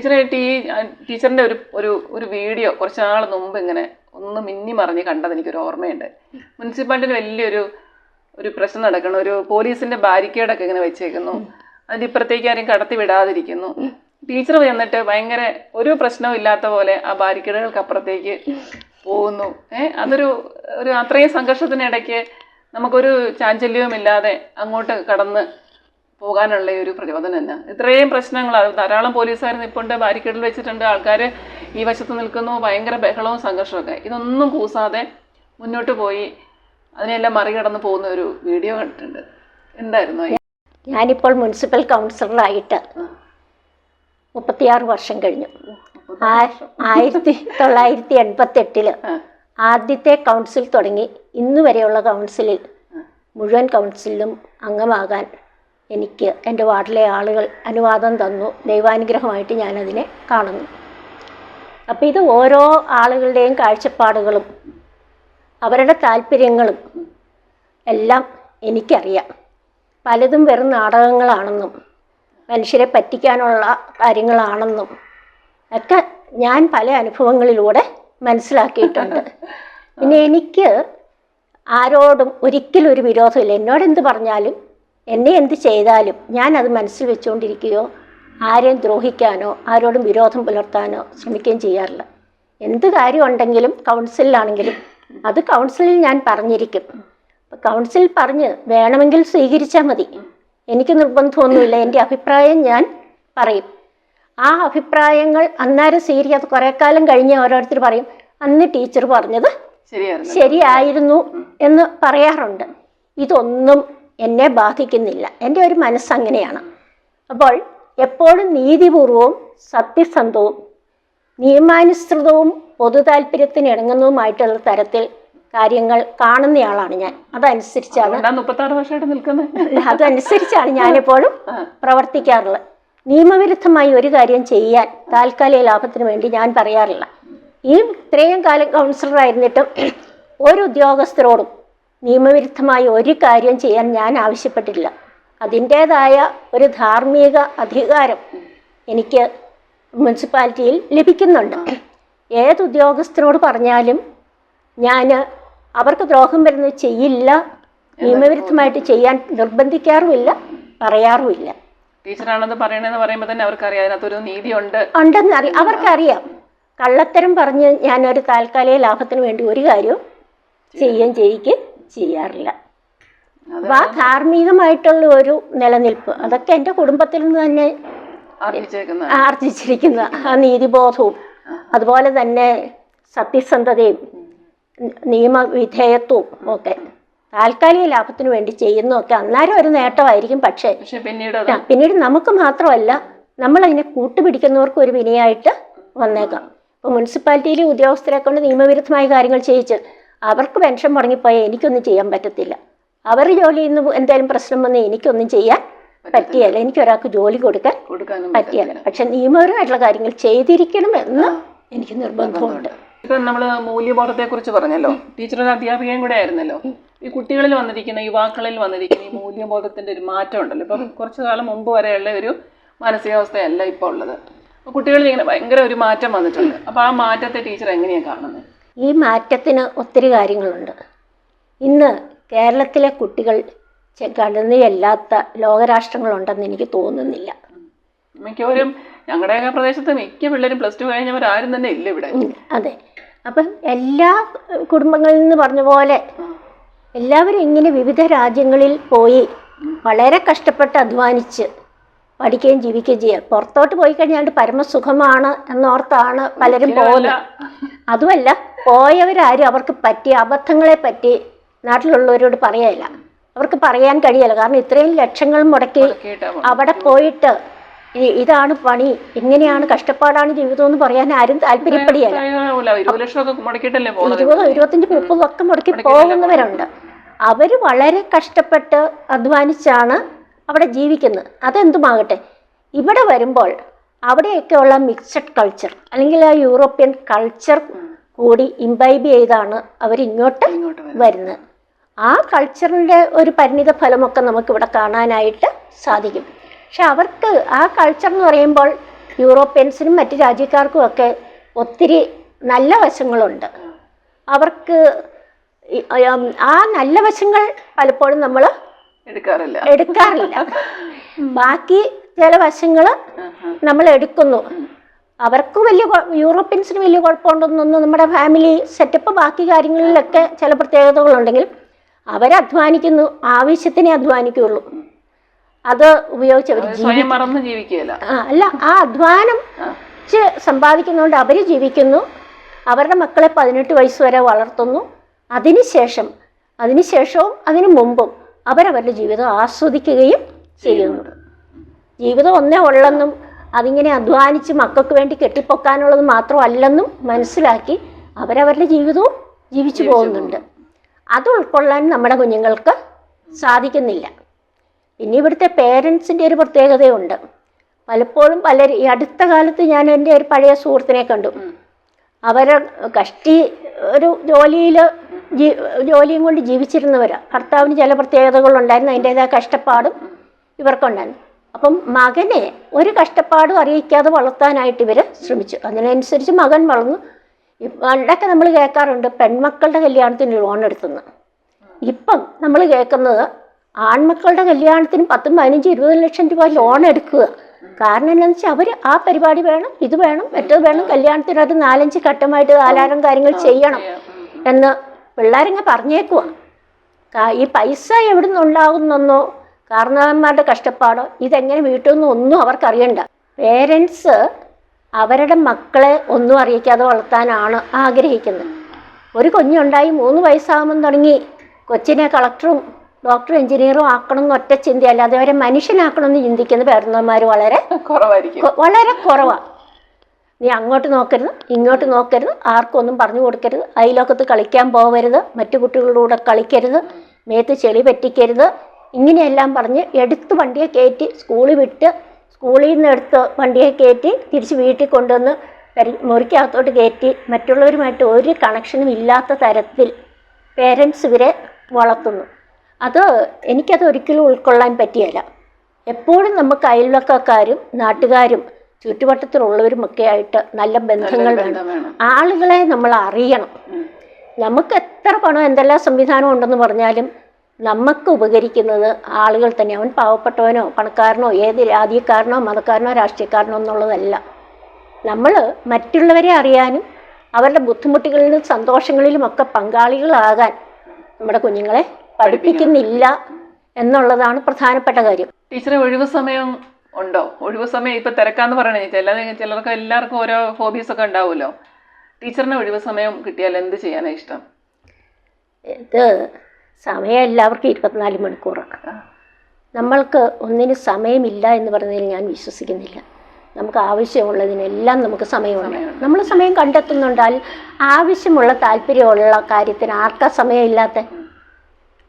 ടീച്ചറെ ടീ ടീച്ചറിന്റെ ഒരു ഒരു ഒരു വീഡിയോ കുറച്ച് നാൾ മുമ്പ് ഇങ്ങനെ ഒന്ന് മിന്നി മറിഞ്ഞ് കണ്ടത് എനിക്കൊരു ഓർമ്മയുണ്ട്. മുനിസിപ്പാലിറ്റിയിൽ വലിയൊരു ഒരു പ്രശ്നം നടക്കണം ഒരു പോലീസിന്റെ ബാരിക്കേഡൊക്കെ ഇങ്ങനെ വെച്ചേക്കുന്നു. അതിപ്പുറത്തേക്ക് ഇപ്പുറത്തേക്ക് ആരും കടത്തി വിടാതിരിക്കുന്നു. ടീച്ചർ വന്നിട്ട് ഭയങ്കര ഒരു പ്രശ്നവും ഇല്ലാത്ത പോലെ ആ ബാരിക്കേഡുകൾക്ക് അപ്പുറത്തേക്ക് പോകുന്നു. അതൊരു ഒരു അത്രയും സംഘർഷത്തിനിടയ്ക്ക് നമുക്കൊരു ചാഞ്ചല്യവും ഇല്ലാതെ അങ്ങോട്ട് കടന്ന് പോകാനുള്ള ഒരു പ്രചോദനം തന്നെ ഇത്രയും പ്രശ്നങ്ങൾ ധാരാളം പോലീസുകാർ നിൽപ്പുണ്ട് ബാരിക്കേഡിൽ വെച്ചിട്ടുണ്ട് ആൾക്കാർ ഈ വശത്ത് നിൽക്കുന്നു ഭയങ്കര ബഹളവും സംഘർഷമൊക്കെ ഇതൊന്നും കൂസാതെ മുന്നോട്ട് പോയി അതിനെല്ലാം മറികടന്ന് പോകുന്ന ഒരു വീഡിയോ കണ്ടിട്ടുണ്ട്. എന്തായിരുന്നു? ഞാനിപ്പോൾ മുനിസിപ്പൽ കൗൺസിലറായിട്ട് മുപ്പത്തിയാറ് വർഷം കഴിഞ്ഞു. ആയിരത്തി തൊള്ളായിരത്തി എൺപത്തെട്ടിൽ എട്ടിൽ ആദ്യത്തെ കൗൺസിൽ തുടങ്ങി. ഇന്ന് വരെയുള്ള കൗൺസിലിൽ മുഴുവൻ കൗൺസിലും അംഗമാകാൻ എനിക്ക് എന്റെ വാർഡിലെ ആളുകൾ അനുവാദം തന്നു. ദൈവാനുഗ്രഹമായിട്ട് ഞാനതിനെ കാണുന്നു. അപ്പോൾ ഇത് ഓരോ ആളുകളുടെയും കാഴ്ചപ്പാടുകളും അവരുടെ താല്പര്യങ്ങളും എല്ലാം എനിക്കറിയാം. പലതും വെറും നാടകങ്ങളാണെന്നും മനുഷ്യരെ പറ്റിക്കാനുള്ള കാര്യങ്ങളാണെന്നും ഒക്കെ ഞാൻ പല അനുഭവങ്ങളിലൂടെ മനസ്സിലാക്കിയിട്ടുണ്ട്. പിന്നെ എനിക്ക് ആരോടും ഒരിക്കലും ഒരു വിരോധമില്ല. എന്നോട് എന്ത് പറഞ്ഞാലും എന്നെ എന്ത് ചെയ്താലും ഞാൻ അത് മനസ്സിൽ വെച്ചുകൊണ്ടിരിക്കുകയോ ആരെയും ദ്രോഹിക്കാനോ ആരോടും വിരോധം പുലർത്താനോ ശ്രമിക്കുകയും ചെയ്യാറില്ല. എന്ത് കാര്യം ഉണ്ടെങ്കിലും കൗൺസിലാണെങ്കിലും അത് കൗൺസിലിൽ ഞാൻ പറഞ്ഞിരിക്കും. കൗൺസിലിൽ കൗൺസിൽ പറഞ്ഞ് വേണമെങ്കിൽ സ്വീകരിച്ചാൽ മതി. എനിക്ക് നിർബന്ധമൊന്നുമില്ല. എന്റെ അഭിപ്രായം ഞാൻ പറയും. ആ അഭിപ്രായങ്ങൾ അന്നേരം സ്വീകരിക്കാത്ത കുറേ കാലം കഴിഞ്ഞ് ഓരോരുത്തർ പറയും അന്ന് ടീച്ചർ പറഞ്ഞത് ശരിയായിരുന്നു എന്ന് പറയാറുണ്ട്. ഇതൊന്നും എന്നെ ബാധിക്കുന്നില്ല. എന്റെ ഒരു മനസ്സങ്ങനെയാണ് അപ്പോൾ എപ്പോഴും നീതിപൂർവവും സത്യസന്ധവും നിയമാനുസൃതവും പൊതു താല്പര്യത്തിന് ഇണങ്ങുന്നതുമായിട്ടുള്ള തരത്തിൽ കാര്യങ്ങൾ കാണുന്നയാളാണ് ഞാൻ. അതനുസരിച്ചാണ് അതനുസരിച്ചാണ് ഞാനെപ്പോഴും പ്രവർത്തിക്കാറുള്ളത്. നിയമവിരുദ്ധമായി ഒരു കാര്യം ചെയ്യാൻ താൽക്കാലിക ലാഭത്തിന് വേണ്ടി ഞാൻ പറയാറില്ല. ഈ ഇത്രയും കാലം കൗൺസിലറായിരുന്നിട്ടും ഒരു ഉദ്യോഗസ്ഥരോടും നിയമവിരുദ്ധമായി ഒരു കാര്യം ചെയ്യാൻ ഞാൻ ആവശ്യപ്പെട്ടില്ല അതിന്റേതായ ഒരു ധാർമ്മിക അധികാരം എനിക്ക് മുനിസിപ്പാലിറ്റിയിൽ ലഭിക്കുന്നുണ്ട്. ഏത് ഉദ്യോഗസ്ഥനോട് പറഞ്ഞാലും ഞാൻ അവർക്ക് ദ്രോഹം വരുന്നത് ചെയ്യില്ല നിയമവിരുദ്ധമായിട്ട് ചെയ്യാൻ നിർബന്ധിക്കാറുമില്ല പറയാറുമില്ല. ടീച്ചറാണെന്ന് പറയണെന്ന് പറയുമ്പോൾ തന്നെ അവർക്കറിയാം അതിനകത്തൊരു നീതിയുണ്ട്. ഉണ്ടെന്ന് അറിയാം അവർക്കറിയാം. കള്ളത്തരം പറഞ്ഞ് ഞാനൊരു താൽക്കാലിക ലാഭത്തിന് വേണ്ടി ഒരു കാര്യവും ചെയ്യുകയും ചെയ്യിക്കുകയും ചെയ്യാറില്ല. അപ്പൊ ആ ധാർമ്മികമായിട്ടുള്ള ഒരു നിലനിൽപ്പ്. അതൊക്കെ എന്റെ കുടുംബത്തിൽ നിന്ന് തന്നെ ആർജിച്ചിരിക്കുന്ന ആ നീതിബോധവും അതുപോലെ തന്നെ സത്യസന്ധതയും നിയമവിധേയത്വവും ഒക്കെ. താൽക്കാലിക ലാഭത്തിന് വേണ്ടി ചെയ്യുന്നതൊക്കെ അന്നേരം ഒരു നേട്ടമായിരിക്കും. പക്ഷേ പിന്നീട് പിന്നീട് നമുക്ക് മാത്രമല്ല നമ്മൾ അതിനെ കൂട്ടുപിടിക്കുന്നവർക്ക് ഒരു വിനയായിട്ട് വന്നേക്കാം. ഇപ്പോൾ മുനിസിപ്പാലിറ്റിയിലെ ഉദ്യോഗസ്ഥരെ കൊണ്ട് നിയമവിരുദ്ധമായ കാര്യങ്ങൾ ചെയ്യിച്ച് അവർക്ക് പെൻഷൻ മുടങ്ങിപ്പോയാൽ എനിക്കൊന്നും ചെയ്യാൻ പറ്റത്തില്ല. അവർ ജോലി ചെയ്യുന്ന എന്തായാലും പ്രശ്നം വന്നാൽ എനിക്കൊന്നും ചെയ്യാൻ പറ്റിയല്ല. എനിക്ക് ഒരാൾക്ക് ജോലി കൊടുക്കാൻ പറ്റിയല്ല. പക്ഷെ നിയമപരമായിട്ടുള്ള കാര്യങ്ങൾ ചെയ്തിരിക്കണം എന്ന് എനിക്ക് നിർബന്ധമുണ്ട്. ഇപ്പൊ നമ്മൾ മൂല്യബോധത്തെ കുറിച്ച് പറഞ്ഞല്ലോ. ടീച്ചർ ഒരു അധ്യാപികയും കൂടെ ആയിരുന്നല്ലോ. ഈ കുട്ടികളിൽ വന്നിരിക്കുന്ന യുവാക്കളിൽ വന്നിരിക്കുന്ന ഈ മൂല്യബോധത്തിന്റെ ഒരു മാറ്റം ഉണ്ടല്ലോ ഇപ്പൊ കുറച്ചു കാലം മുമ്പ് വരെയുള്ള ഒരു മാനസികാവസ്ഥയല്ല ഇപ്പോൾ ഉള്ളത്. കുട്ടികളിൽ ഇങ്ങനെ ഭയങ്കര ഒരു മാറ്റം വന്നിട്ടുണ്ട്. അപ്പൊ ആ മാറ്റത്തെ ടീച്ചർ എങ്ങനെയാണ് കാണുന്നത്? ഈ മാറ്റത്തിന് ഒത്തിരി കാര്യങ്ങളുണ്ട്. ഇന്ന് കേരളത്തിലെ കുട്ടികൾ ഘടനയല്ലാത്ത ലോകരാഷ്ട്രങ്ങളുണ്ടെന്ന് എനിക്ക് തോന്നുന്നില്ല. മിക്കവരും ഞങ്ങളുടെ പ്രദേശത്ത് മിക്ക പിള്ളേരും പ്ലസ് ടു കഴിഞ്ഞവരാരും തന്നെ ഇല്ല ഇവിടെ. അതെ. അപ്പം എല്ലാ കുടുംബങ്ങളിൽ നിന്ന് പറഞ്ഞ പോലെ എല്ലാവരും ഇങ്ങനെ വിവിധ രാജ്യങ്ങളിൽ പോയി വളരെ കഷ്ടപ്പെട്ട് അധ്വാനിച്ച് പഠിക്കുകയും ജീവിക്കുകയും ചെയ്യുക പുറത്തോട്ട് പോയി കഴിഞ്ഞാൽ പരമസുഖമാണ് എന്നോർത്താണ് പലരും പോകുന്നത്. അതുമല്ല പോയവരാരും അവർക്ക് പറ്റിയ അബദ്ധങ്ങളെ പറ്റി നാട്ടിലുള്ളവരോട് പറയല്ല അവർക്ക് പറയാൻ കഴിയല്ല. കാരണം ഇത്രയും ലക്ഷങ്ങൾ മുടക്കി അവിടെ പോയിട്ട് ഇതാണ് പണി. ഇങ്ങനെയാണ് കഷ്ടപ്പാടാണ് ജീവിതം എന്ന് പറയാൻ ആരും താല്പര്യപ്പെടിയല്ല ഇരുപത് ലക്ഷമൊക്കെ മുടക്കിയിട്ടല്ലേ പോകുന്നത്? ഇരുപതോ ഇരുപത്തഞ്ച് മുപ്പതും ഒക്കെ മുടക്കി പോകുന്നവരുണ്ട്. അവർ വളരെ കഷ്ടപ്പെട്ട് അധ്വാനിച്ചാണ് അവിടെ ജീവിക്കുന്നത്. അതെന്തുമാകട്ടെ? ഇവിടെ വരുമ്പോൾ അവിടെയൊക്കെയുള്ള മിക്സഡ് കൾച്ചർ അല്ലെങ്കിൽ ആ യൂറോപ്യൻ കൾച്ചർ കൂടി ഇംബൈബ് ചെയ്താണ് അവരിങ്ങോട്ട് വരുന്നത്. ആ കൾച്ചറിന്റെ ഒരു പരിണിത ഫലമൊക്കെ നമുക്കിവിടെ കാണാനായിട്ട് സാധിക്കും. പക്ഷെ അവർക്ക് ആ കൾച്ചർ എന്ന് പറയുമ്പോൾ യൂറോപ്യൻസിനും മറ്റ് രാജ്യക്കാർക്കും ഒക്കെ ഒത്തിരി നല്ല വശങ്ങളുണ്ട്. അവർക്ക് ആ നല്ല വശങ്ങൾ പലപ്പോഴും നമ്മൾ എടുക്കാറില്ല. എടുക്കാറില്ല. ബാക്കി ചില വശങ്ങൾ നമ്മൾ എടുക്കുന്നു അവർക്ക് വലിയ യൂറോപ്യൻസിന് വലിയ കുഴപ്പമുണ്ടെന്നൊന്നും നമ്മുടെ ഫാമിലി സെറ്റപ്പ് ബാക്കി കാര്യങ്ങളിലൊക്കെ ചില പ്രത്യേകതകളുണ്ടെങ്കിലും അവരധ്വാനിക്കുന്നു ആവശ്യത്തിനെ അധ്വാനിക്കുള്ളൂ അത് ഉപയോഗിച്ച് അവർ ആ, അല്ല ആ അധ്വാനം സമ്പാദിക്കുന്നതുകൊണ്ട് അവർ ജീവിക്കുന്നു. അവരുടെ മക്കളെ പതിനെട്ട് വയസ്സ് വരെ വളർത്തുന്നു. അതിനുശേഷം അതിനുശേഷവും അതിനു മുമ്പും അവരവരുടെ ജീവിതം ആസ്വദിക്കുകയും ചെയ്യുന്നു. ജീവിതം ഒന്നേ ഉള്ളെന്നും അതിങ്ങനെ അധ്വാനിച്ച് മക്കൾക്ക് വേണ്ടി കെട്ടിപ്പൊക്കാനുള്ളത് മാത്രമല്ലെന്നും മനസ്സിലാക്കി അവരവരുടെ ജീവിതവും ജീവിച്ചു പോകുന്നുണ്ട്. അത് ഉൾക്കൊള്ളാൻ നമ്മുടെ കുഞ്ഞുങ്ങൾക്ക് സാധിക്കുന്നില്ല. പിന്നെ ഇവിടുത്തെ പേരൻസിന്റെ ഒരു പ്രത്യേകതയുണ്ട്. പലപ്പോഴും പലർ ഈ അടുത്ത കാലത്ത് ഞാൻ എന്റെ ഒരു പഴയ സുഹൃത്തിനെ കണ്ടു. അവരെ കഷ്ടി ഒരു ജോലിയിൽ ജോലിയും കൊണ്ട് ജീവിച്ചിരുന്നവരാണ് ഭർത്താവിന് ചില പ്രത്യേകതകളുണ്ടായിരുന്നു അതിന്റേതായ കഷ്ടപ്പാടും ഇവർക്കുണ്ടായിരുന്നു. അപ്പം മകനെ ഒരു കഷ്ടപ്പാടും അറിയിക്കാതെ വളർത്താനായിട്ട് ഇവർ ശ്രമിച്ചു. അതിനനുസരിച്ച് മകൻ വളർന്നു. പണ്ടൊക്കെ നമ്മൾ കേൾക്കാറുണ്ട് പെൺമക്കളുടെ കല്യാണത്തിന് ലോൺ എടുത്തുനിന്ന് ഇപ്പം നമ്മൾ കേൾക്കുന്നത് ആൺമക്കളുടെ കല്യാണത്തിന് പത്തും പതിനഞ്ചും ഇരുപത് ലക്ഷം രൂപ ലോൺ എടുക്കുക. കാരണം എന്താണെന്ന് വെച്ചാൽ അവർ ആ പരിപാടി വേണം ഇത് വേണം മറ്റത് വേണം കല്യാണത്തിന് അത് നാലഞ്ച് ഘട്ടമായിട്ട് നാലായിരം കാര്യങ്ങൾ ചെയ്യണം എന്ന് പിള്ളേരങ്ങ് പറഞ്ഞേക്കുക ഈ പൈസ എവിടെ നിന്നുണ്ടാകുന്നെന്നോ കാരണവന്മാരുടെ കഷ്ടപ്പാടോ ഇതെങ്ങനെ വീട്ടിൽ നിന്ന് ഒന്നും അവർക്കറിയണ്ട. പേരൻസ് അവരുടെ മക്കളെ ഒന്നും അറിയിക്കാതെ വളർത്താനാണ് ആഗ്രഹിക്കുന്നത്. ഒരു കുഞ്ഞുണ്ടായി മൂന്ന് വയസ്സാകുമ്പം തുടങ്ങി കൊച്ചിനെ കളക്ടറും ഡോക്ടറും എഞ്ചിനീയറും ആക്കണം എന്ന് ഒറ്റ ചിന്തയല്ല അതവരെ മനുഷ്യനാക്കണമെന്ന് ചിന്തിക്കുന്ന പേരന്മാർ വളരെ കുറവായിരിക്കും. വളരെ കുറവാണ് നീ അങ്ങോട്ട് നോക്കരുത് ഇങ്ങോട്ട് നോക്കരുത് ആർക്കും ഒന്നും പറഞ്ഞു കൊടുക്കരുത് അയലോക്കത്ത് കളിക്കാൻ പോകരുത് മറ്റു കുട്ടികളുടെ കൂടെ കളിക്കരുത് മേത്ത് ചെളി പറ്റിക്കരുത്. ഇങ്ങനെയെല്ലാം പറഞ്ഞ് എടുത്ത് വണ്ടിയെ കയറ്റി സ്കൂളിൽ വിട്ട് സ്കൂളിൽ നിന്ന് എടുത്ത് വണ്ടിയെ കയറ്റി തിരിച്ച് വീട്ടിൽ കൊണ്ടുവന്ന് മുറിക്കകത്തോട്ട് കയറ്റി. മറ്റുള്ളവരുമായിട്ട് ഒരു കണക്ഷനും ഇല്ലാത്ത തരത്തിൽ പേരൻസ് ഇവരെ വളർത്തുന്നു. അത് എനിക്കത് ഒരിക്കലും ഉൾക്കൊള്ളാൻ പറ്റിയല്ല. എപ്പോഴും നമുക്ക് അയൽവക്കക്കാരും നാട്ടുകാരും ചുറ്റുവട്ടത്തിലുള്ളവരും ഒക്കെ ആയിട്ട് നല്ല ബന്ധങ്ങൾ വേണം. ആളുകളെ നമ്മൾ അറിയണം. നമുക്ക് എത്ര പണം എന്തെല്ലാം സംവിധാനം ഉണ്ടെന്ന് പറഞ്ഞാലും നമുക്ക് ഉപകരിക്കുന്നത് ആളുകൾ തന്നെ. അവൻ പാവപ്പെട്ടവനോ പണക്കാരനോ ഏത് ജാതിക്കാരനോ മതക്കാരനോ രാഷ്ട്രീയക്കാരനോ എന്നുള്ളതല്ല. നമ്മൾ മറ്റുള്ളവരെ അറിയാനും അവരുടെ ബുദ്ധിമുട്ടുകളിലും സന്തോഷങ്ങളിലും ഒക്കെ പങ്കാളികളാകാൻ നമ്മുടെ കുഞ്ഞുങ്ങളെ പഠിപ്പിക്കുന്നില്ല എന്നുള്ളതാണ് പ്രധാനപ്പെട്ട കാര്യം. ടീച്ചറെ ഒഴിവ് സമയം ഉണ്ടോ? ഒഴിവ് സമയം ഇപ്പൊ തിരക്കാന്ന് പറയണേ. ചില ചിലർക്ക് എല്ലാവർക്കും ഓരോ ഹോബീസ് ഒക്കെ ഉണ്ടാവുമല്ലോ. ടീച്ചറിന് ഒഴിവ് സമയം കിട്ടിയാൽ എന്ത് ചെയ്യാനാ ഇഷ്ടം? ഇത് സമയം എല്ലാവർക്കും ഇരുപത്തിനാല് മണിക്കൂറാണ്. നമ്മൾക്ക് ഒന്നിന് സമയമില്ല എന്ന് പറഞ്ഞതിൽ ഞാൻ വിശ്വസിക്കുന്നില്ല. നമുക്ക് ആവശ്യമുള്ളതിനെല്ലാം നമുക്ക് സമയമുണ്ട്. നമ്മൾ സമയം കണ്ടെത്തുന്നുണ്ടാൽ ആവശ്യമുള്ള താല്പര്യമുള്ള കാര്യത്തിന് ആർക്കാ സമയമില്ലാത്ത?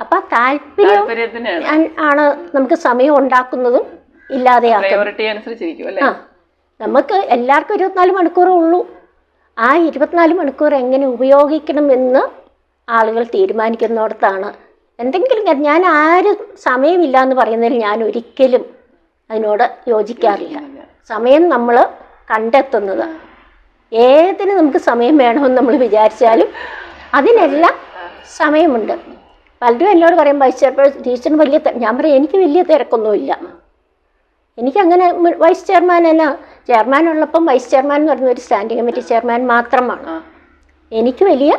അപ്പം താല്പര്യം ആണ്- ആണ് നമുക്ക് സമയം ഉണ്ടാക്കുന്നതും ആ നമുക്ക് എല്ലാവർക്കും ഇരുപത്തിനാല് മണിക്കൂറേ ഉള്ളൂ. ആ ഇരുപത്തിനാല് മണിക്കൂർ എങ്ങനെ ഉപയോഗിക്കണം എന്ന് ആളുകൾ തീരുമാനിക്കുന്നിടത്താണ്. എന്തെങ്കിലും ഞാൻ ആരും സമയമില്ല എന്ന് പറയുന്നതിൽ ഞാൻ ഒരിക്കലും അതിനോട് യോജിക്കാറില്ല. സമയം നമ്മൾ കണ്ടെത്തുന്നത്. ഏതിന് നമുക്ക് സമയം വേണമെന്ന് നമ്മൾ വിചാരിച്ചാലും അതിനെല്ലാം സമയമുണ്ട്. പലരും എന്നോട് പറയും വൈസ് ടീച്ചറിന് വലിയ ഞാൻ പറയും എനിക്ക് വലിയ തിരക്കൊന്നുമില്ല. എനിക്കങ്ങനെ അങ്ങനെ വൈസ് ചെയർമാൻ എന്നാ ചെയർമാൻ ഉള്ളപ്പം വൈസ് ചെയർമാൻ എന്ന് പറയുന്ന ഒരു സ്റ്റാൻഡിംഗ് കമ്മിറ്റി ചെയർമാൻ മാത്രമാണ് എനിക്ക് വലിയ.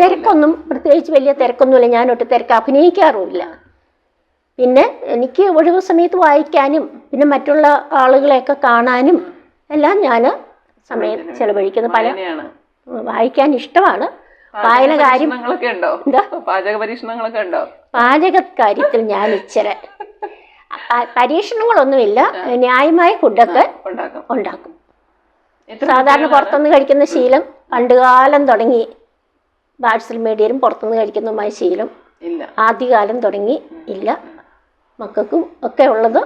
തിരക്കൊന്നും പ്രത്യേകിച്ച് വലിയ തിരക്കൊന്നുമില്ല. ഞാനൊട്ട് തിരക്ക് അഭിനയിക്കാറുമില്ല. പിന്നെ എനിക്ക് ഒഴിവ് സമയത്ത് വായിക്കാനും പിന്നെ മറ്റുള്ള ആളുകളെയൊക്കെ കാണാനും എല്ലാം ഞാൻ സമയം ചെലവഴിക്കുന്നു. പല വായിക്കാൻ ഇഷ്ടമാണ്. വായന കാര്യങ്ങളൊക്കെ ഉണ്ടോ? പാചക പരീക്ഷണങ്ങളൊക്കെ ഉണ്ടോ? പാചക കാര്യത്തിൽ ഞാൻ ഇച്ചിരി പരീക്ഷണങ്ങളൊന്നുമില്ല. ന്യായമായ ഫുഡൊക്കെ ഉണ്ടാക്കും. സാധാരണ? പുറത്തുനിന്ന് കഴിക്കുന്ന ശീലം പണ്ടുകാലം തുടങ്ങി. പാഴ്സൽ മീഡിയയിലും പുറത്തുനിന്ന് കഴിക്കുന്നതുമായ ശീലം ആദ്യകാലം തുടങ്ങി ഇല്ല. മക്കൾക്കും ഒക്കെ ഉള്ളത്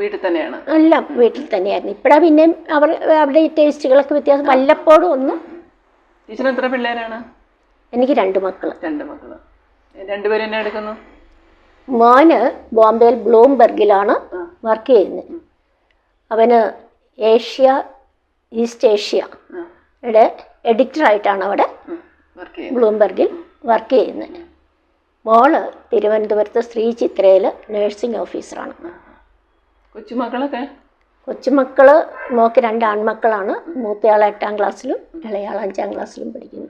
വീട്ടിൽ തന്നെയാണ്. എല്ലാം വീട്ടിൽ തന്നെയായിരുന്നു. ഇപ്പഴാ പിന്നെ അവർ അവരുടെ ഈ ടേസ്റ്റുകളൊക്കെ വ്യത്യാസം. വല്ലപ്പോഴും ഒന്നും ടീച്ചർ എത്ര പിള്ളേരാണ്? എനിക്ക് രണ്ട് മക്കൾ രണ്ട് മക്കൾ. രണ്ടുപേരും എന്നെ എടുക്കുന്നു? മോന് ബോംബെയിൽ ബ്ലൂംബർഗിലാണ് വർക്ക് ചെയ്യുന്നത്. അവന് ഏഷ്യ ഈസ്റ്റ് ഏഷ്യ യുടെ എഡിറ്ററായിട്ടാണ് അവിടെ ബ്ലൂംബർഗിൽ വർക്ക് ചെയ്യുന്നത്. മോൾ തിരുവനന്തപുരത്ത് ശ്രീ ചിത്രയിൽ നേഴ്സിംഗ് ഓഫീസറാണ് കൊച്ചുമക്കളൊക്കെ? കൊച്ചുമക്കൾ മോക്ക് രണ്ട് ആൺമക്കളാണ്. മൂത്തയാൾ എട്ടാം ക്ലാസ്സിലും ഇളയാൾ അഞ്ചാം ക്ലാസ്സിലും പഠിക്കുന്നു.